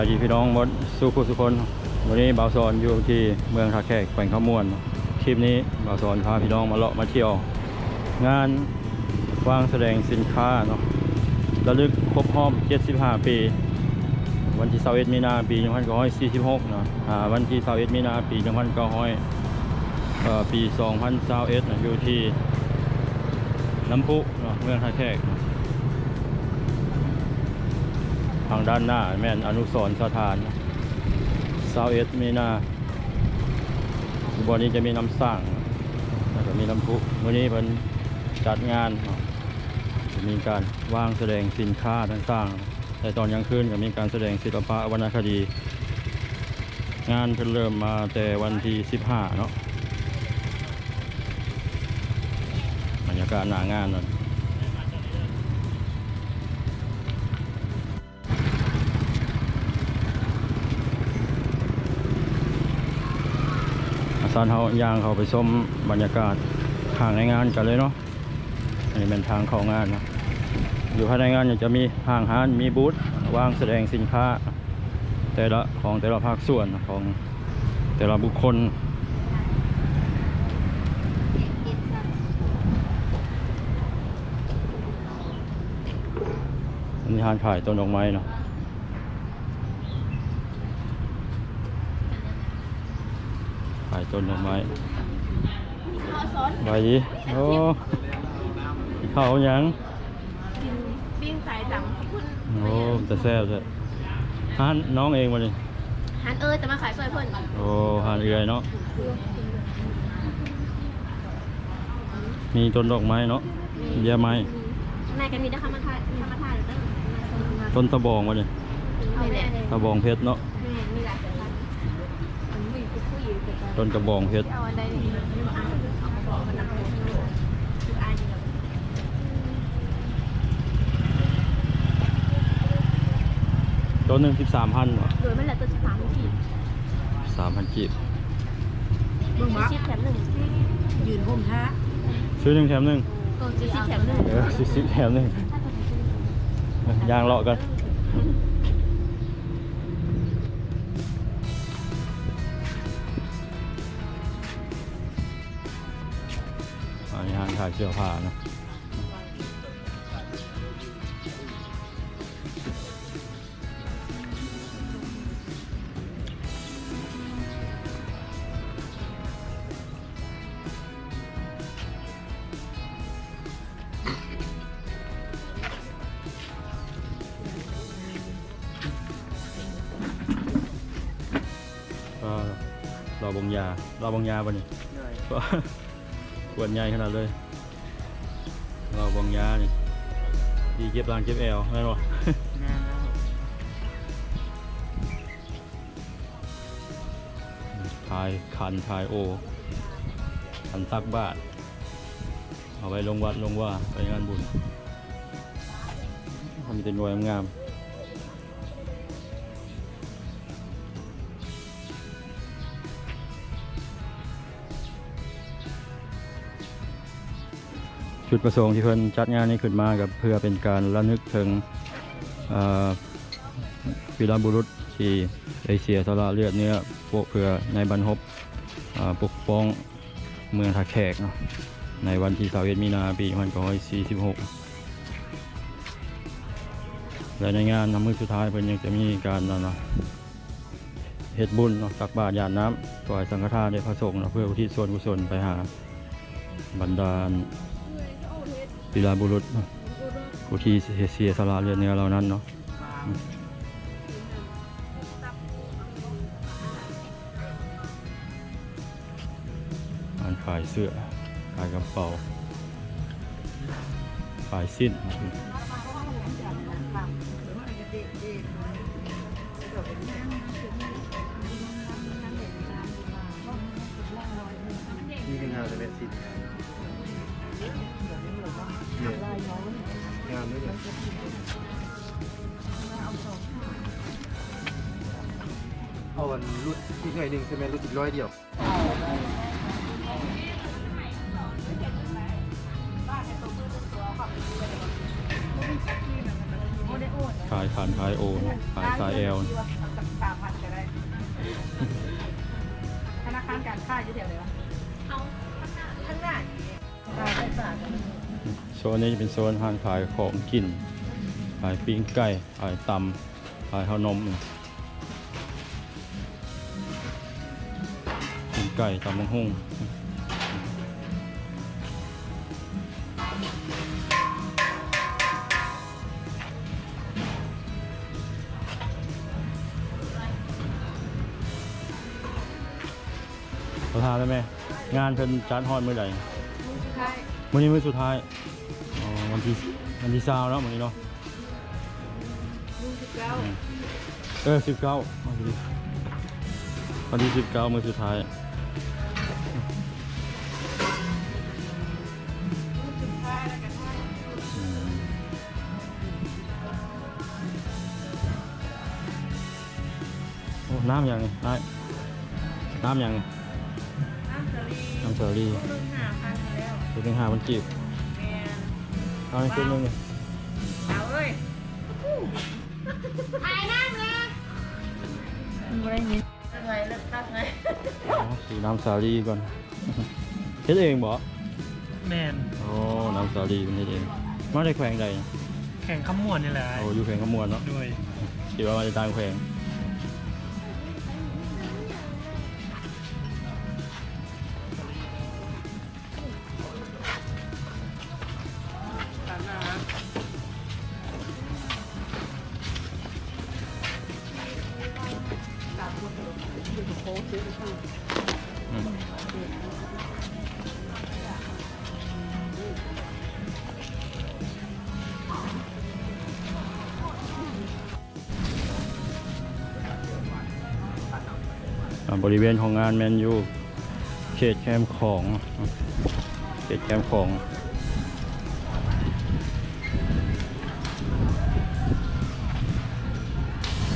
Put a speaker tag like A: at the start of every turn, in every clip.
A: ายดีพี่น้องมดสู้ผู้สุคน วันนี้บ่าวสอนอยู่ที่เมืองท่าแขกแขวงข้ามวนคลิปนี้บ่าวสอนพาพี่น้องมาเลาะมาเที่ยว งานวางแสดงสินค้าเนาะระลึกครบรอบ75 ปี วันที่21มีนาปี1946เนาะอ่าวันที่21มีนาปี1900เอ่อปี2021นะอยู่ที่น้ำพุเนาะเมืองท่าแขก ทางด้านหน้าแม่นอนุสรสถานซาวเอสมีนาบลนี้จะมีน้ำสร้างแล้วก็มีน้ำพุวันนี้เพิ่นจัดงานจะมีการวางแสดงสินค้าต่างๆ แต่ตอนกลางคืนก็มีการแสดงศิลปะวรรณคดี งานเพิ่นเริ่มมาแต่วันที่ 15 เนาะบรรยากาศหน้างานเนาะอาสานเขายางเขาไปชมบรรยากาศทางในงานกันเลยเนาะอันนี้เป็นทางเข้างานนะอยู่ภายในงานเนี่ยจะมีห้างห้านมีบูธวางแสดงสินค้า แต่ละของแต่ละภาคส่วนของแต่ละบุคคลอันนี้ห้านขายต้นดอกไม้เนาะ ขายต้นดอกไม้ใบดีโอ้ข้าวหยัง
B: กินปิ้งไก่ดำขอบคุณ
A: โอ้จะแซ่บเลยฮานน้องเองมาเลย
B: ฮันเอ้ยแต่มาขายซอยเพิ่น
A: โอ้ฮานเอือยเนาะมีต้นดอกไม้เนาะเบี้ยไม้
B: นายกันมีนะคะมาทายมามาทายเด้อ
A: ต้นตะบองมาเลย
B: เอาแหละ
A: ตะบองเพชรเนาะ
B: แม่มีหลายสายพันธุ์มันมี ผู้หญิงเกิดมา
A: ต้นตะบองเพชร
B: เอาอันใดนี่เอาเอามาบอกมันนำไปคืออันนี้
A: ต้นหนึ่งสิบสามพัน
B: โดยมันแหละตัวสิบสามขีด
A: สามพันกีบ
B: มึงชิปแถมหนึ่ง
C: ยืนห่มท่า
A: ซื้อหนึ่งแถมหนึ่ง
B: ตัวชิปแถมหนึ่ง
A: เออซื้อสิบแถมหนึ่งยางเลาะกัน อันนี้ห้างขายเสื้อผ้านะก็รอบงยารอบงยาบ่นี่ ขวดใหญ่ขนาดเลย เราบองยานี่ดีเก็บรางเก็บแอลแม่นบ่ทายคันทายโอคันตักบาท เอาไปลงวัดลงว่าไปงานบุญทำเป็นหน่วยงาม จุดประสงค์ที่เพิ่นจัดงานนี้ขึ้นมากับเพื่อเป็นการระลึกถึงเวีรบุรุษที่ได้เสียสละเลือดเนื้อพวกเพื่อในบรรพบปกป้องเมืองท่าแขกเนาะในวันที่21มีนาปี1946 และในงานน้ำมือสุดท้ายเพิ่นยังจะมีการนั่นเนาะเฮ็ดบุญเนาะตักบาตรยานน้ำถวายสังฆทานแด่พระสงฆ์เนาะเพื่ออุทิศส่วนกุศลไปหาบรรดา วีรบุรุษผู้ที่เสียสละเลือดเนื้อเหล่านั้นเนาะร้านขายเสื้อ ขายกระเป๋า ขายสิ้น
D: มีเป็นงานเลยแม่สิงานด้วยเอาวันรุดอีกหน่อยหนึ่งใช่ไหมรุดอีกร้อยเดียว
A: ขายขันานขายโอขายสายแอล
B: นนี้
A: จะเป็นโซนห้างขายของกิน ขายปิ้งไก่ ขายตำขายข้าวนมปิ้งไก่ตำมังหุ่งขอทานได้ไหมงานเป็นจานฮอนเมื่อไหร่
B: ใช่
A: วันนี้มื้อสุดท้ายอ๋อ วันที่วันที่เช้าเนาะวันนี้เนาะ
B: ลูกสิบเก้า
A: อืมเออสิบเก้าวันที่สิบเก้ามื้อสุดท้าย
B: ลูกสิบห้าแล้วกันห้า
A: อืมโอ้น้ำยังไงได้น้ำยังไง
B: น้ำสลี
A: น้ำเชอรี่
B: ลูกหนึ่งห้าพันแล้ว
A: ตัวหนึ่งห้าพันจีบ
B: แมน
A: เอาให้ขึ้นหนึงเลย
B: เอาเอ้ยถ่ายน้ำเลยไม่ได้ยินอะไรเลิกตั้งไง
A: อ๋อสีน้ำสาลีก่อน เฮ็ดเองบ่
E: แมน
A: โอ้น้ำสาลีเป็นเฮ็ดเองมาได้แขวงใด
E: แข่งขมวนนี่แหละ
A: โอ้อยู่แขวงขมวนเนาะ
E: ด้วย
A: คิดว่ามาจะตามแขวง บริเวณของงานแมนยูเขตแคมของเขตแคมของ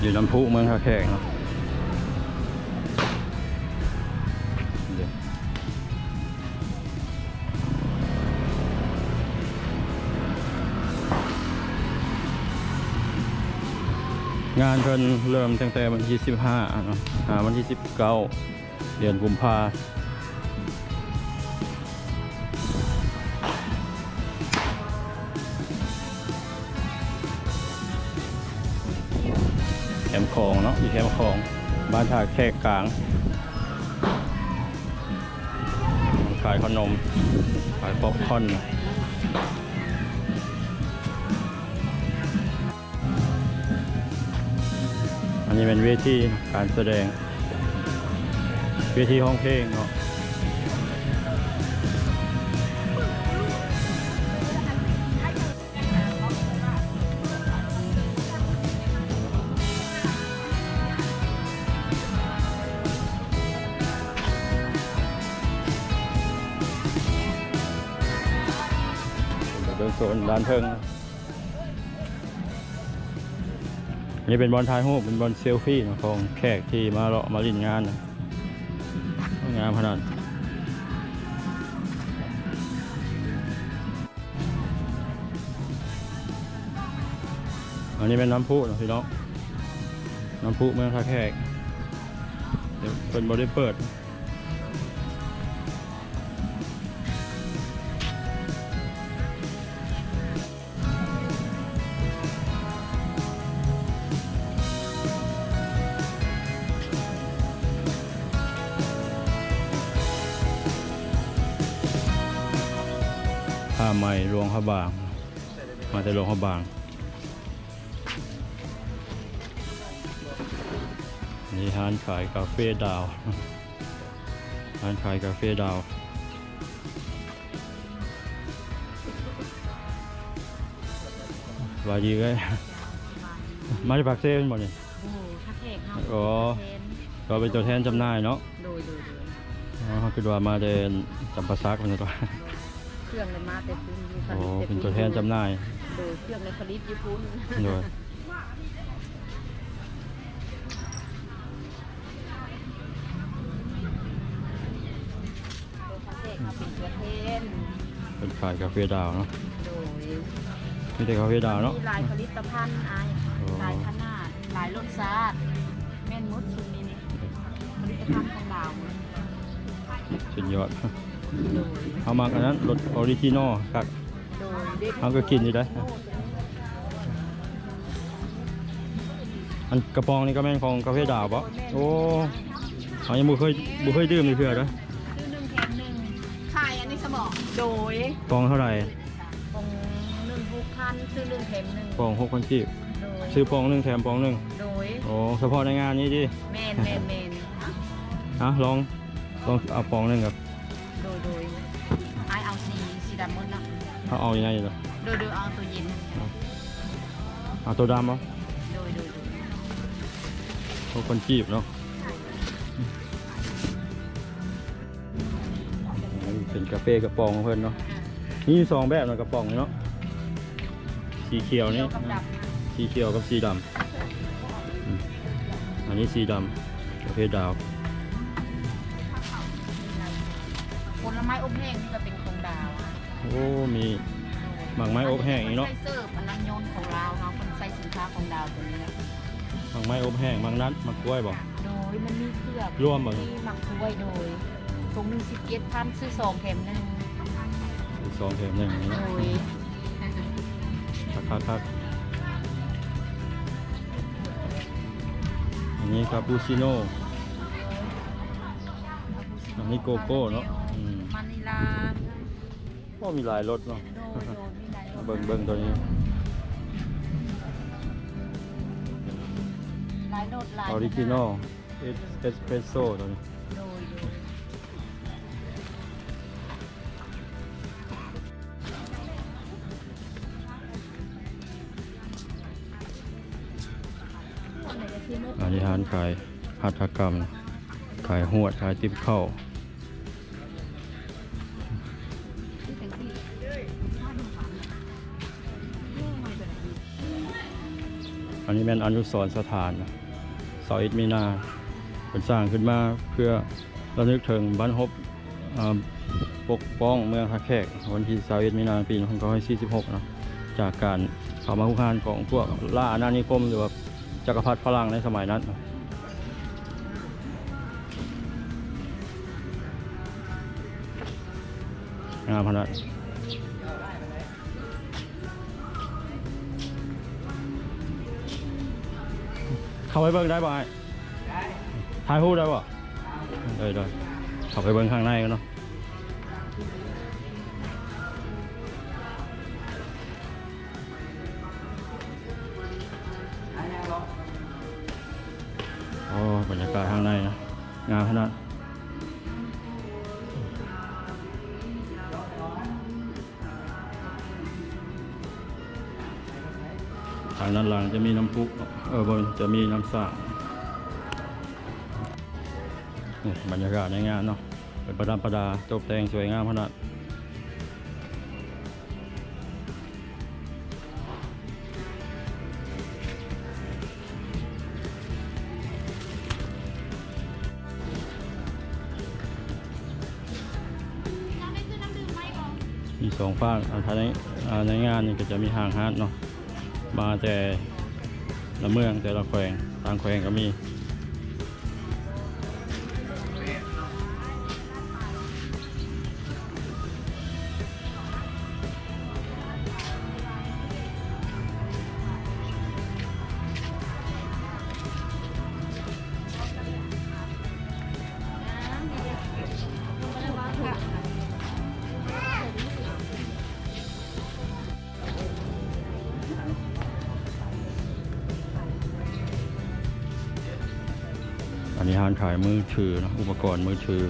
A: อยู่ลำพูเมืองท่าแขกเนาะานเพิ่นเริ่มตั้งแต่วันที่15เนาะหาวันที่19เดือนกุมภาแคมป์ของเนาะอยู่แคมป์ของ บ้านท่าแขกกลาง ขายขนม ขายป๊อปคอร์น นี้เป็นเวทีการแสดง เวทีห้องเพลงเนาะเดินโซนร้านเทิง นี่เป็นบอลทายหูเป็นบอลเซลฟี่ของแขกที่มาเลาะมาลินงานนะงามขนาดอันนี้เป็นน้ำพุนะพี่น้องน้ำพุเมืองท่าแขกเดี๋ยวเป็นบอลได้เปิด ลวงพระบาง มาแต่หลวงพระบาง นี่ร้านขายกาแฟดาวร้านขายกาแฟดาวสวัสดีเลยมาจากปากเซ่เป็นบ่เนี่ย
C: โอ้โหทักแขกเนาะ
A: อ๋อ
C: เทน
A: ก็เป็นตัวแทนจำหน่ายเนาะ
C: โดยโดยโดย
A: อ๋อคือว่ามาเดินจำปาซักเป็นตัว
C: เค รื่องเลยมาแต่ฟุ้นอยู่ผ
A: โอ้
C: ลิตแต่
A: เป็นตัวแทนจำหน่าย
C: โดยเครื่องในผลิตอยู่ฟุ้น
A: โดย
C: ทักแขกเขาเป็นตัวแทน
A: เป็นขายกาแฟดาวเนาะ
C: โดย
A: มีแต่กาแฟดาวเนาะ
C: มีลายผลิตภัณฑ์อาย
A: อ๋อ
C: ลายขรสชาติแม่นมุดชุดนี้นี่ผลิตภัณฑ์ของดาว
A: สุดยอด
C: โดย
A: เอามากันนั้นรสออริจินอลครับ
C: โดยเด็ก
A: เอาก็กินอยู่ได้อันกระป๋องนี่ก็แม่นของกาแฟดาวปะโอ้เขายังบ่เคยบ่เคยดื่มเลยเพื่อนะ
C: ซื้อหนึ่งแถมหนึ่ง
B: ขายอันนี้สมอง
C: โดย
A: ปองเท่าไหร่
C: ของหนึ่งหกพันซื้อหนึ่งแถมหนึ่ง
A: ปองหกพันกีบ
C: โดย
A: ซื้อปองหนึ่งแถมปองหนึ่ง
C: โดย
A: โอ้เฉพาะในงานนี้ดิ
C: แมนแมนแมน
A: อะลองลองเอาปองหนึ่งกับำ
C: หมดละ
A: เอาเอายังไงล่ะ
C: โดยโดยเอาตัวเย็น
A: เอาตัวดำเอา
C: โดยโดยโดย
A: หกพันกีบเนาะเป็นกาแฟกระป๋องของเพิ่นเนาะนี่มีสองแบบเนาะกระป๋องเนาะสีเขียวนี่
C: เกี่ยวกับดับ
A: สีเขียวกับสีดำอืมอันนี้สีดำประเภทดาว
C: ผลไม้อบแห้งนี่ก็เป็นของดาว
A: โอ้มีหมากไม้อบแห้งอีกเนาะ
C: ใส่เสิร์ฟอันนั้นยนต์ของเราเนาะคนใส่สินค้าของดาวตัวนี้นะ
A: หมากไม้อบแห้งหมากนัดหมากกล้วยบอก
C: โดยมันมีเครือก
A: ร่วมบ่
C: มีหมักถ้วยโดยตรงหนึ่งสิบเจ็ดพันซื้อสองแถมหนึ่ง
A: อีกสองเข็มหนึ่งอย่างนี้
C: โด
A: เนาะ
C: ย
A: คักคักคักอันนี้คาปูชิโน่ อันนี้โกโก้เนาะอืม
C: มานิลา
A: โอ้มีหลายรสเนาะ
C: โดยโดยมีหลายรส
A: เบิ่งเบิ่งตัวนี้
C: หลายรสหลาย
A: ออริจินอลเอสเปรสโซ่ตัวนี้
C: โดยโดยอันไหนจะที่มืด
A: อันนี้ทานขายหัตถกรรม ขายหวด ขายติ๊บเข้า นนี้เป็นอนุสรสถานเสาอิฐมีนาเป็นสร้างขึ้นมาเพื่อระลึกถึงบรรพบปกป้องเมืองทักแขกวันที่เสาอิฐมีนาปี1946นะจากการเข้ามาคุกคานของพวกล่าอาณานิคมหรือว่าจักรพรรดิฝรั่งในสมัยนั้นงามขนาด เข้าไปเบิ้งได้ป่ะไอ้ถ่ายรูปได้ป่ะได้ได้เข้าไปเบิ้งข้างในกันเนาะโอ้บรรยากาศข้างในนะงามขนาดางด้านหลังจะมีน้ำพุเออบนจะมีน้ำสระบรรยากาศในงานเนาะเป็นประดับประดาตกแต่งสวยงามขนาดมีสองฝากอ่าภายในในงานนี่ก็จะมีห้างฮาร์ดเนาะ มาแต่ละเมืองแต่ละแขวงทางแขวงก็มี นนี้ห้านขายมือถือนะอุปกรณ์มือถือ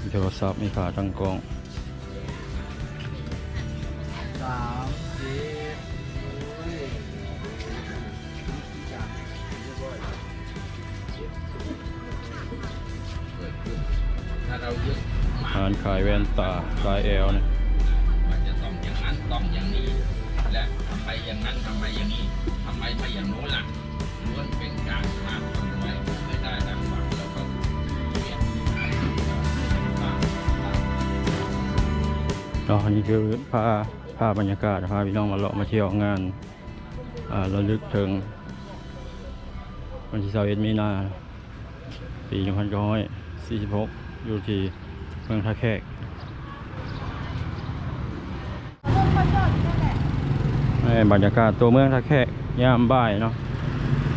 A: มีโทรศัพท์มีขาตั้งกล้อง
D: สามสี่
F: ร้า
A: นขายแว่นตาลายแอลเนี่ย
F: มันจะต้องอย่างนั้นต้องอย่างนี้ และทำไมอย่างนั้นทำไมอย่างนี้ทำไมไม่อย่างโน้นล่ะ เนาะ
A: อันนี้คือพาพภาพบรรยากาศพาพี่น้องมาเลาะมาเที่ยวงานอ่าระลึกถึงวันที่21มีนาปี1946 อยู่ที่เมืองท่าแขกนี่บรรยากาศตัวเมืองท่าแขกยามบ่ายเนาะ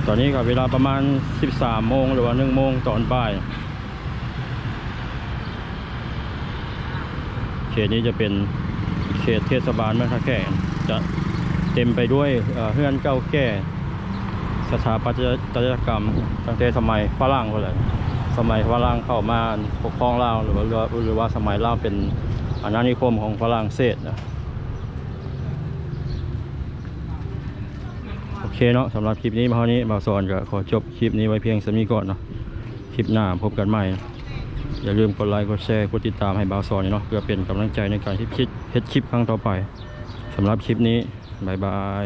A: ตอนนี้ก็เวลาประมาณ 13 โมงหรือว่า 1 โมงตอนบ่าย เข ตนี้จะเป็นเขตเทศบาลเมืองท่าแขกจะเต็มไปด้วยเฮือนเก่าแก่สถาปัตยกรรมตั้งแต่สมัยฝรั่งเลยสมัยฝรั่งเข้ามาปกครองลาวหรือว่าหรือว่าสมัยลาวเป็นอาณานิคมของฝรั่งเศสนะโอเคเนาะสำหรับคลิปนี้มาเท่านี้บ่าสอนก็ขอจบคลิปนี้ไว้เพียงสำนี้ก่อนเนาะคลิปหน้าพบกันใหม่ อย่าลืมกดไลค์กดแชร์กดติดตามให้บ่าวซอนเนาะเพื่อเป็นกำลังใจในการที่คิดเฮ็ดคลิปครั้งต่อไปสำหรับคลิปนี้บายบาย